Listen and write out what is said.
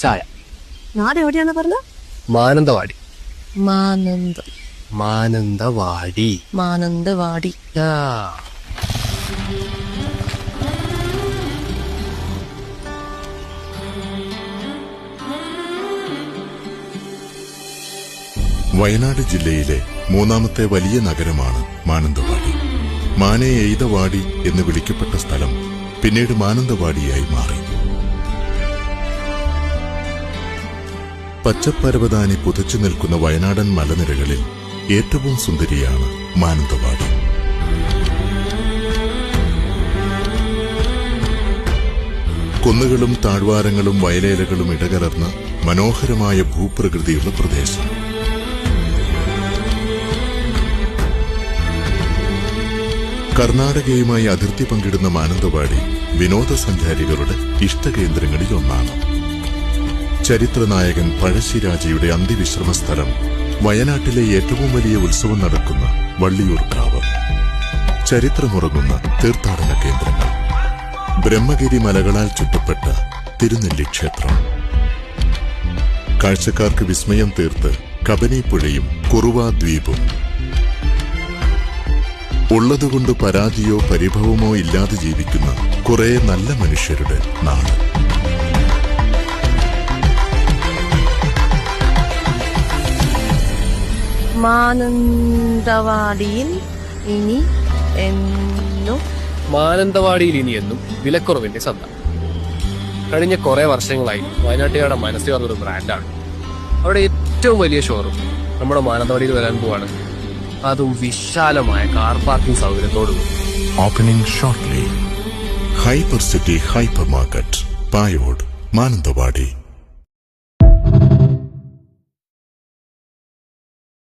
ചായ. നാട് എവിടെയാണ് പറഞ്ഞത് മാനന്തവാടി. മാനന്ത. മാനന്തവാടി. മാനന്തവാടി. ആ. വയനാട് ജില്ലയിലെ മൂന്നാമത്തെ വലിയ നഗരമാണ് മാനന്തവാടി. മാനെ എയ്തവാടി എന്ന് വിളിക്കപ്പെട്ട സ്ഥലം പിന്നീട് മാനന്തവാടിയായി മാറി. പച്ചപ്പരവതാനി പുതച്ചു നിൽക്കുന്ന വയനാടൻ മലനിരകളിൽ ഏറ്റവും സുന്ദരിയാണ് മാനന്തവാടി. കുന്നുകളും താഴ്വാരങ്ങളും വയലേലകളും ഇടകലർന്ന മനോഹരമായ ഭൂപ്രകൃതിയുള്ള പ്രദേശം. കർണാടകയുമായി അതിർത്തി പങ്കിടുന്ന മാനന്തവാടി വിനോദസഞ്ചാരികളുടെ ഇഷ്ടകേന്ദ്രങ്ങളിൽ ഒന്നാണ്. ചരിത്രനായകൻ പഴശ്ശിരാജയുടെ അന്ത്യവിശ്രമ സ്ഥലം വയനാട്ടിലെ ഏറ്റവും വലിയ ഉത്സവം നടക്കുന്ന വള്ളിയൂർക്കാവ് ചരിത്രമുറങ്ങുന്ന തീർത്ഥാടന കേന്ദ്രങ്ങൾ. ബ്രഹ്മഗിരി മലകളാൽ ചുറ്റപ്പെട്ട തിരുനെല്ലി ക്ഷേത്രം. കാഴ്ചക്കാർക്ക് വിസ്മയം തീർത്ത് കബനിപ്പുഴയും കുറുവാ ദ്വീപും. ഉള്ളതുകൊണ്ട് പരാതിയോ പരിഭവമോ ഇല്ലാതെ ജീവിക്കുന്ന കുറെ നല്ല മനുഷ്യരുടെ നാട്. മാനന്തവാടിയിൽ ഇനി എന്നും മാനന്തവാടിയിൽ ഇനി എന്നും വിലക്കുറവിന്റെ ചന്ത കഴിഞ്ഞ കുറെ വർഷങ്ങളായി വയനാട്ടുകാരുടെ മനസ്സിൽ വന്നൊരു ബ്രാൻഡാണ് അവിടെ ഏറ്റവും വലിയ ഷോറൂം നമ്മുടെ മാനന്തവാടിയിൽ വരാൻ പോവാണ്. അതും വിശാലമായ car parking സൗകര്യത്തോടും. Opening shortly hyper city hyper market പായോട് മാനന്തവാടി